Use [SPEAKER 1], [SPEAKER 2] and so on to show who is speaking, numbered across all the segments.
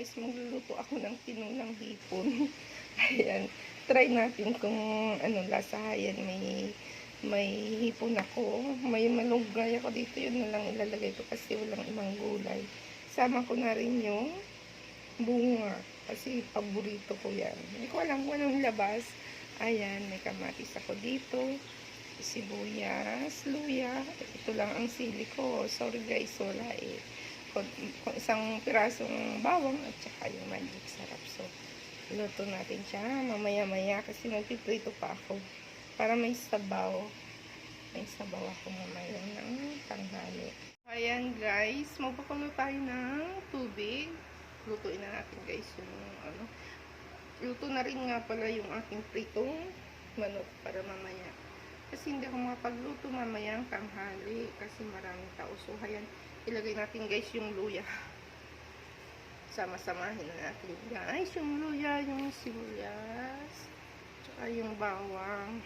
[SPEAKER 1] guys, magluluto ako ng tinulang hipon. Ayan. Try natin kung ano lasahan. May, may hipon ako. May malunggay ako dito. Yun na lang ilalagay ko kasi walang ibang gulay. Sama ko na rin yung bunga. Kasi paborito ko yan. Hindi ko alam kung anong labas. Ayan, may kamatis ako dito. Sibuyas, luya. Ito lang ang sili ko. Sorry guys, wala eh. Isang pirasong bawang at saka yung magic sarap. So, luto natin siya mamaya-maya kasi magpiprito pa ako para may sabaw. May sabaw ako mamaya ng tanghali. Ayan guys, magpakulo tayo ng tubig. Lutuin na natin guys yung ano. Luto na rin nga pala yung aking pritong manok para mamaya. Kasi hindi ako makapagluto mamaya ang tanghali kasi maraming tao. So, ayan, ilagay natin guys yung luya. Sama-samahin na natin guys yung luya, yung sibuyas, tsaka yung bawang.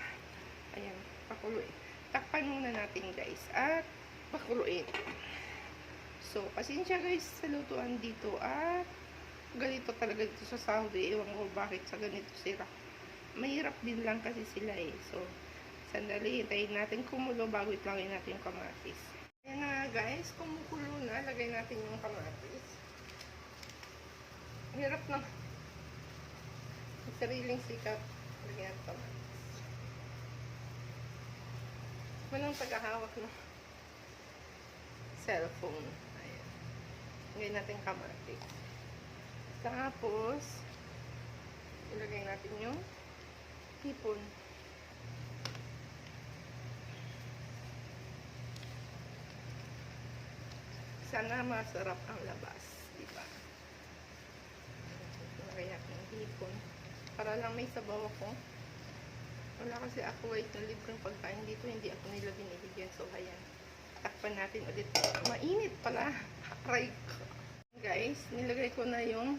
[SPEAKER 1] Ayan, pakuluin. Takpan muna natin guys at pakuluin. So, pasensya guys sa lutuan dito at ganito talaga dito sa Saudi. Ewan ko bakit sa ganito sila. Mahirap din lang kasi sila eh. So, sandali, hintayin natin kumulo bago itlangin natin yung kamatis. Ayan na nga guys, kumukulo na. Lagay natin yung kamatis. Hirap na. Sariling sikap. Lagyan natin kamatis. Walang paghahawak ng cellphone. Ayan. Lagay natin kamatis. Tapos, ilagay natin yung hipon. Sana masarap ang labas, di ba? Natin yung hipon. Para lang may sabaw ako. Wala kasi ako white na pagkain dito, hindi ako nila binibigyan. So, ayan. Takpan natin ulit. Mainit pala. Aray ko. Guys, nilagay ko na yung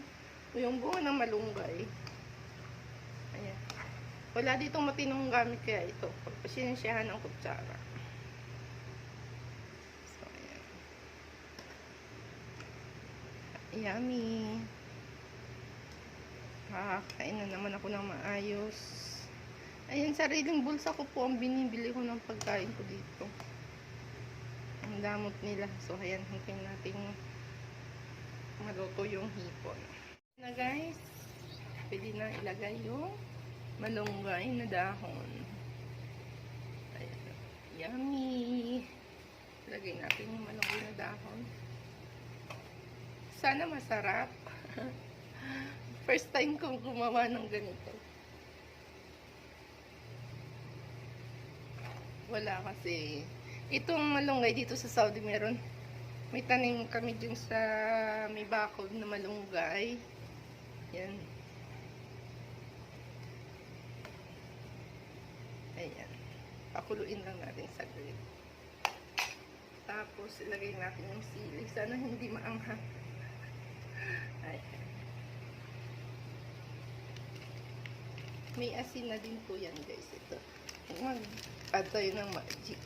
[SPEAKER 1] yung bunga ng malunggay. Ayan. Wala ditong matinong gamit kaya ito. Pagpasensyahan ng kutsara. So, ayan. Yummy. Kakain na naman ako ng maayos. Ayan, sariling bulsa ko po ang binibili ko ng pagkain ko dito. Ang damot nila. So, ayan, hintayin natin maluto yung hipon. Na guys, pwede na ilagay yung malunggay na dahon. Ayan. Yummy! Lagay natin yung malunggay na dahon. Sana masarap. First time kong gumawa ng ganito. Wala kasi. Itong malunggay dito sa Saudi meron. May tanim kami dun sa may bakod na malunggay. Yan. Ayan. Pakuluin lang natin sa grill. Tapos, ilagay natin yung sili. Sana hindi maanghang. Ayan. May asin na din po yan, guys. Ito. Mag-add tayo ng magic.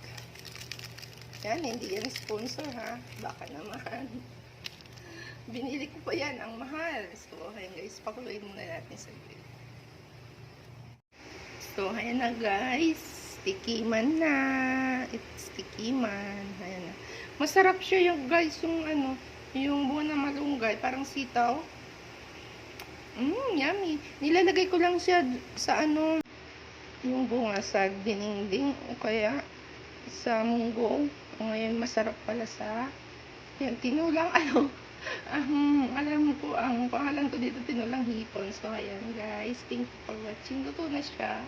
[SPEAKER 1] Yan, hindi yan sponsor, ha? Baka naman. Binili ko pa yan, ang mahal. So, ayan guys, pakuluin muna natin sa grill. So, ayan na guys. Tikiman na. It's tikiman. Ayan na. Masarap siya yung guys, yung ano, yung buwan na malunggay, parang sitaw. Mmm, yummy. Nilalagay ko lang siya sa ano, yung bunga sa dinding o kaya sa munggo. Ngayon, masarap pala sa yan, tinulang ano. Um, alam ko, ang pangalan ko dito tinulang hipon. So, ayan guys. Thank you for watching. Luto na siya.